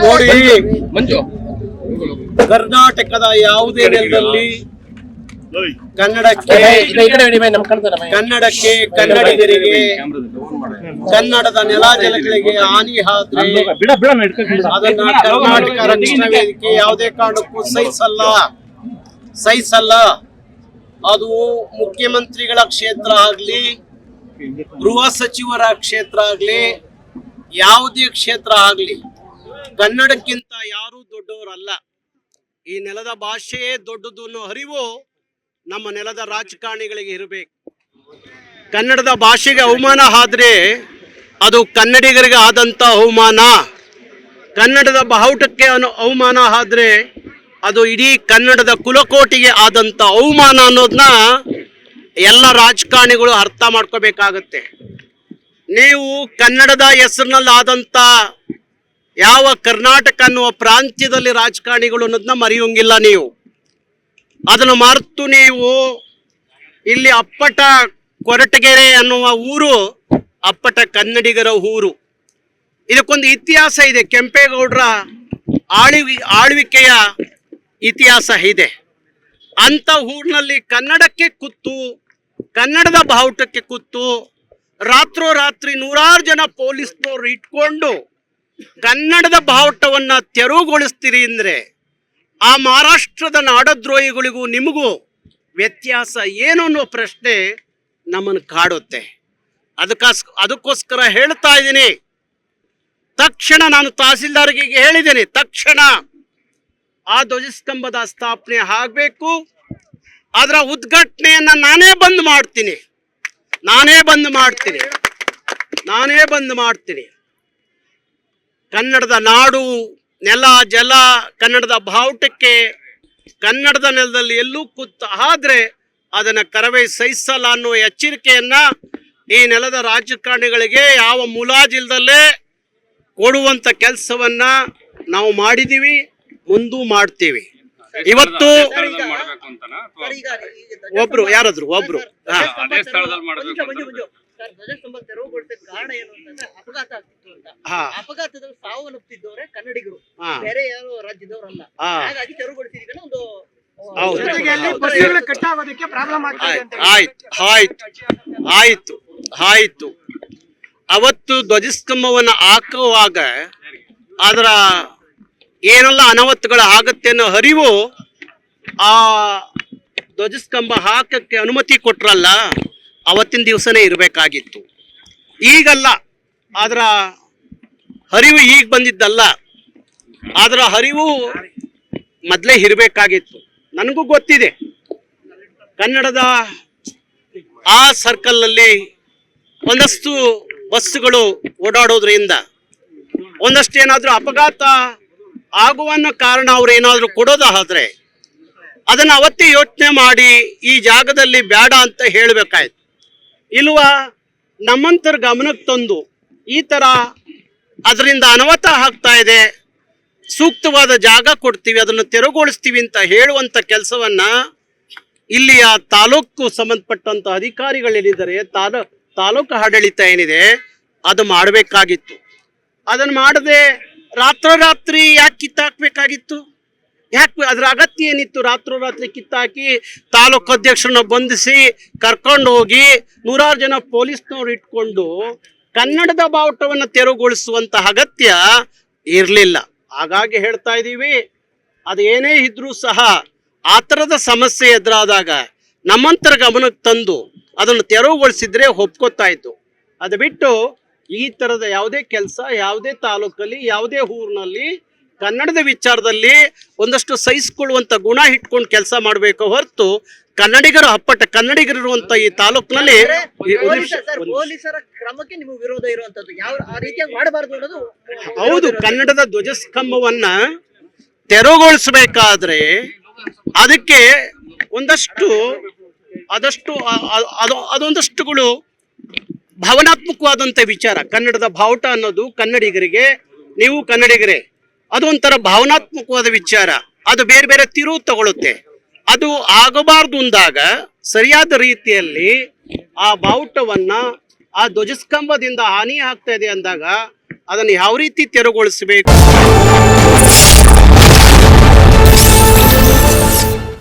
ನೋಡಿ. ಮಂಜು. ಕರ್ನಾಟಕದ ಯಾವುದೇ ನೆಲದಲ್ಲಿ ಕನ್ನಡಕ್ಕೆ. ಕನ್ನಡಕ್ಕೆ ಕನ್ನಡಿಗರಿಗೆ ಕನ್ನಡದ ನೆಲ ಜಲಗಳಿಗೆ ಹಾನಿ ಆದ್ರೆ ಅದನ್ನ ಕರ್ನಾಟಕ ರಕ್ಷಣಾ ವೇದಿಕೆ ಯಾವುದೇ ಕಾರಣಕ್ಕೂ ಸಹಿಸಲ್ಲ. ಸಹಿಸಲ್ಲ. ಅದು ಮುಖ್ಯಮಂತ್ರಿಗಳ ಕ್ಷೇತ್ರ ಆಗ್ಲಿ ಗೃಹ ಸಚಿವರ ಕ್ಷೇತ್ರ ಆಗ್ಲಿ ಯಾವುದೇ ಕ್ಷೇತ್ರ ಆಗ್ಲಿ. ಕನ್ನಡಕ್ಕಿಂತ ಯಾರೂ ದೊಡ್ಡವರಲ್ಲ. ಈ ನೆಲದ ಭಾಷೆಯೇ ದೊಡ್ಡದು ಅನ್ನೋ ಅರಿವು ನಮ್ಮ ನೆಲದ ರಾಜಕಾರಣಿಗಳಿಗೆ ಇರಬೇಕು. ಕನ್ನಡದ ಭಾಷೆಗೆ ಅವಮಾನ ಆದ್ರೆ ಅದು ಕನ್ನಡಿಗರಿಗೆ ಆದಂತ ಅವಮಾನ. ಕನ್ನಡದ ಬಾವುಟಕ್ಕೆ ಅವಮಾನ ಆದ್ರೆ ಅದು ಇಡೀ ಕನ್ನಡದ ಕುಲಕೋಟಿಗೆ ಆದಂತ ಅವಮಾನ ಅನ್ನೋದನ್ನ ಎಲ್ಲ ರಾಜಕಾರಣಿಗಳು ಅರ್ಥ ಮಾಡ್ಕೋಬೇಕಾಗತ್ತೆ. ನೀವು ಕನ್ನಡದ ಹೆಸರಿನಲ್ಲಿ ಆದಂತ ಯಾವ ಕರ್ನಾಟಕ ಅನ್ನುವ ಪ್ರಾಂತ್ಯದಲ್ಲಿ ರಾಜಕಾರಣಿಗಳು ಅನ್ನೋದನ್ನ ಮರೆಯೋಂಗಿಲ್ಲ ನೀವು. ಅದನ್ನು ಮರೆತು ನೀವು ಇಲ್ಲಿ ಅಪ್ಪಟ ಕೊರಟಗೆರೆ ಅನ್ನುವ ಊರು ಅಪ್ಪಟ ಕನ್ನಡಿಗರ ಊರು. ಇದಕ್ಕೊಂದು ಇತಿಹಾಸ ಇದೆ, ಕೆಂಪೇಗೌಡರ ಆಳ್ವಿ, ಆಳ್ವಿಕೆಯ ಇತಿಹಾಸ ಇದೆ. ಅಂತ ಊರಿನಲ್ಲಿ ಕನ್ನಡಕ್ಕೆ ಕುತ್ತು ಕನ್ನಡದ ಬಾವುಟಕ್ಕೆ ಕುತ್ತು ರಾತ್ರೋರಾತ್ರಿ ನೂರಾರು ಜನ ಪೊಲೀಸ್ನವ್ರು ಇಟ್ಕೊಂಡು ಕನ್ನಡದ ಬಾವುಟವನ್ನು ತೆರವುಗೊಳಿಸ್ತೀರಿ ಅಂದ್ರೆ ಆ ಮಹಾರಾಷ್ಟ್ರದ ನಾಡದ್ರೋಹಿಗಳಿಗೂ ನಿಮಗೂ ವ್ಯತ್ಯಾಸ ಏನು ಅನ್ನೋ ಪ್ರಶ್ನೆ ನಮ್ಮನ್ನು ಕಾಡುತ್ತೆ. ಅದಕ್ಕಾಸ್, ಅದಕ್ಕೋಸ್ಕರ ಹೇಳ್ತಾ ಇದ್ದೀನಿ. ತಕ್ಷಣ ನಾನು ತಹಸೀಲ್ದಾರ್ಗೆ ಹೇಳಿದ್ದೇನೆ, ತಕ್ಷಣ ಆ ಧ್ವಜಸ್ತಂಭದ ಸ್ಥಾಪನೆ ಆಗಬೇಕು. ಅದರ ಉದ್ಘಾಟನೆಯನ್ನ ನಾನೇ ಬಂದ್ ಮಾಡ್ತೀನಿ. ನಾನೇ ಬಂದ್ ಮಾಡ್ತೀನಿ. ನಾನೇ ಬಂದ್ ಮಾಡ್ತೀನಿ. ಕನ್ನಡದ ನಾಡು ನೆಲ ಜಲ ಕನ್ನಡದ ಬಾವುಟಕ್ಕೆ ಕನ್ನಡದ ನೆಲದಲ್ಲಿ ಎಲ್ಲೂ ಕೂತ ಆದರೆ ಅದನ್ನ ಕರವೇ ಸಹಿಸಲ್ಲ ಅನ್ನುವ ಎಚ್ಚರಿಕೆಯನ್ನು ಈ ನೆಲದ ರಾಜಕಾರಣಿಗಳಿಗೆ ಯಾವ ಮುಲಾಜಿಲ್ದಲ್ಲೇ ಕೊಡುವಂಥ ಕೆಲಸವನ್ನ ನಾವು ಮಾಡಿದೀವಿ ಮುಂದೂ ಮಾಡ್ತೀವಿ. ಇವತ್ತು ಮಾಡ್ಬೇಕು ಅಂತನಾ ಅಥವಾ ಒಬ್ರು ಯಾರಾದ್ರು ಒಬ್ರು. ತೆರವುಗೊಳಿಸಕ್ಕೆ ಕಾರಣ ಏನು ಅಂತಂದ್ರೆ ಅಪಘಾತ ಆಗ್ತಿತ್ತು ಅಂತ. ಅಪಘಾತದಲ್ಲಿ ಸಾವನ್ನಪ್ಪಿದ್ದವರೇ ಕನ್ನಡಿಗರು. ಬೇರೆ ಯಾರು ರಾಜ್ಯದವರಲ್ಲ. ಹಾಗಾಗಿ ಒಂದು ಆಯ್ತು ಆಯ್ತು ಅವತ್ತು ಧ್ವಜಸ್ತಂಭವನ್ನ ಹಾಕುವಾಗ ಅದರ ಏನೆಲ್ಲ ಅನಾಹುತಗಳು ಆಗತ್ತೆ ಅನ್ನೋ ಹರಿವು ಆ ಧ್ವಜಸ್ತಂಭ ಹಾಕಕ್ಕೆ ಅನುಮತಿ ಕೊಟ್ರಲ್ಲ? ಅವತ್ತಿನ ದಿವಸನೇ ಇರಬೇಕಾಗಿತ್ತು. ಈಗಲ್ಲ ಅದರ ಹರಿವು ಈಗ ಬಂದಿದ್ದಲ್ಲ. ಅದರ ಹರಿವು ಮೊದಲೇ ಇರಬೇಕಾಗಿತ್ತು. ನನಗೂ ಗೊತ್ತಿದೆ. ಕನ್ನಡದ ಆ ಸರ್ಕಲ್ನಲ್ಲಿ ಒಂದಷ್ಟು ಬಸ್ಸುಗಳು ಓಡಾಡೋದ್ರಿಂದ ಒಂದಷ್ಟು ಏನಾದರೂ ಅಪಘಾತ ಆಗುವನ್ನ ಕಾರಣ ಅವ್ರು ಏನಾದರೂ ಕೊಡೋದಾದ್ರೆ ಅದನ್ನು ಅವತ್ತೇ ಯೋಚನೆ ಮಾಡಿ ಈ ಜಾಗದಲ್ಲಿ ಬೇಡ ಅಂತ ಹೇಳ್ಬೇಕಾಯ್ತು. ಇಲ್ವಾ ನಮ್ಮಂತರ ಗಮನಕ್ಕೆ ತಂದು ಈ ಥರ ಅದರಿಂದ ಅನವತ ಆಗ್ತಾ ಇದೆ. ಸೂಕ್ತವಾದ ಜಾಗ ಕೊಡ್ತೀವಿ, ಅದನ್ನು ತೆರವುಗೊಳಿಸ್ತೀವಿ ಅಂತ ಹೇಳುವಂತ ಕೆಲಸವನ್ನ ಇಲ್ಲಿಯ ತಾಲೂಕು ಸಂಬಂಧಪಟ್ಟಂತ ಅಧಿಕಾರಿಗಳೇನಿದ್ದಾರೆ, ತಾಲೂ, ತಾಲೂಕು ಆಡಳಿತ ಏನಿದೆ, ಅದು ಮಾಡಬೇಕಾಗಿತ್ತು. ಅದನ್ನು ಮಾಡದೆ ರಾತ್ರೋರಾತ್ರಿ ಯಾಕೆ ಕಿತ್ತಾಕ್ಬೇಕಾಗಿತ್ತು? ಯಾಕೆ ಅದರ ಅಗತ್ಯ ಏನಿತ್ತು? ರಾತ್ರೋರಾತ್ರಿ ಕಿತ್ತಾಕಿ ತಾಲೂಕು ಅಧ್ಯಕ್ಷರನ್ನ ಬಂಧಿಸಿ ಕರ್ಕೊಂಡು ಹೋಗಿ ನೂರಾರು ಜನ ಪೊಲೀಸ್ನವ್ರು ಇಟ್ಕೊಂಡು ಕನ್ನಡದ ಬಾವುಟವನ್ನು ತೆರವುಗೊಳಿಸುವಂತಹ ಅಗತ್ಯ ಇರಲಿಲ್ಲ. ಹಾಗಾಗಿ ಹೇಳ್ತಾ ಇದ್ದೀವಿ, ಅದು ಏನೇ ಇದ್ರೂ ಸಹ ಆ ಥರದ ಸಮಸ್ಯೆ ಎದುರಾದಾಗ ನಮ್ಮಂತರ ಗಮನಕ್ಕೆ ತಂದು ಅದನ್ನು ತೆರವುಗೊಳಿಸಿದ್ರೆ ಒಪ್ಕೋತಾ ಇತ್ತು ಅದು ಬಿಟ್ಟು ಈ ಥರದ ಯಾವುದೇ ಕೆಲಸ, ಯಾವುದೇ ತಾಲೂಕಲ್ಲಿ, ಯಾವುದೇ ಊರಿನಲ್ಲಿ ಕನ್ನಡದ ವಿಚಾರದಲ್ಲಿ ಒಂದಷ್ಟು ಸಹಿಸಿಕೊಳ್ಳುವಂತ ಗುಣ ಇಟ್ಕೊಂಡು ಕೆಲಸ ಮಾಡಬೇಕು ಹೊರತು ಕನ್ನಡಿಗರು ಅಪ್ಪಟ ಕನ್ನಡಿಗರಿರುವಂತ ಈ ತಾಲೂಕಿನಲ್ಲಿ ಪೊಲೀಸರ ಸರ್ ಪೊಲೀಸರ ಕ್ರಮಕ್ಕೆ ನಿಮಗೆ ವಿರೋಧ ಇರುವಂತದ್ದು ಯಾವ ರೀತಿಯಾಗಿ ಮಾಡಬಾರ್ದು ಅನ್ನೋದು ಹೌದು ಕನ್ನಡದ ಧ್ವಜಸ್ತಂಭವನ್ನ ತೆರವುಗೊಳಿಸಬೇಕಾದ್ರೆ ಅದಕ್ಕೆ ಒಂದಷ್ಟು ಅದಷ್ಟು ಅದು ಅದೊಂದಷ್ಟುಗಳು ಭಾವನಾತ್ಮಕವಾದಂಥ ವಿಚಾರ. ಕನ್ನಡದ ಬಾವುಟ ಅನ್ನೋದು ಕನ್ನಡಿಗರಿಗೆ ನೀವು ಕನ್ನಡಿಗರೇ. ಅದೊಂಥರ ಭಾವನಾತ್ಮಕವಾದ ವಿಚಾರ. ಅದು ಬೇರೆ ಬೇರೆ ತಿರುವು ತಗೊಳುತ್ತೆ. ಅದು ಆಗಬಾರ್ದು ಅಂದಾಗ ಸರಿಯಾದ ರೀತಿಯಲ್ಲಿ ಆ ಬಾವುಟವನ್ನ ಆ ಧ್ವಜಸ್ತಂಭದಿಂದ ಹಾನಿ ಆಗ್ತಾ ಇದೆ ಅಂದಾಗ ಅದನ್ನು ಯಾವ ರೀತಿ ತೆರವುಗೊಳಿಸಬೇಕು?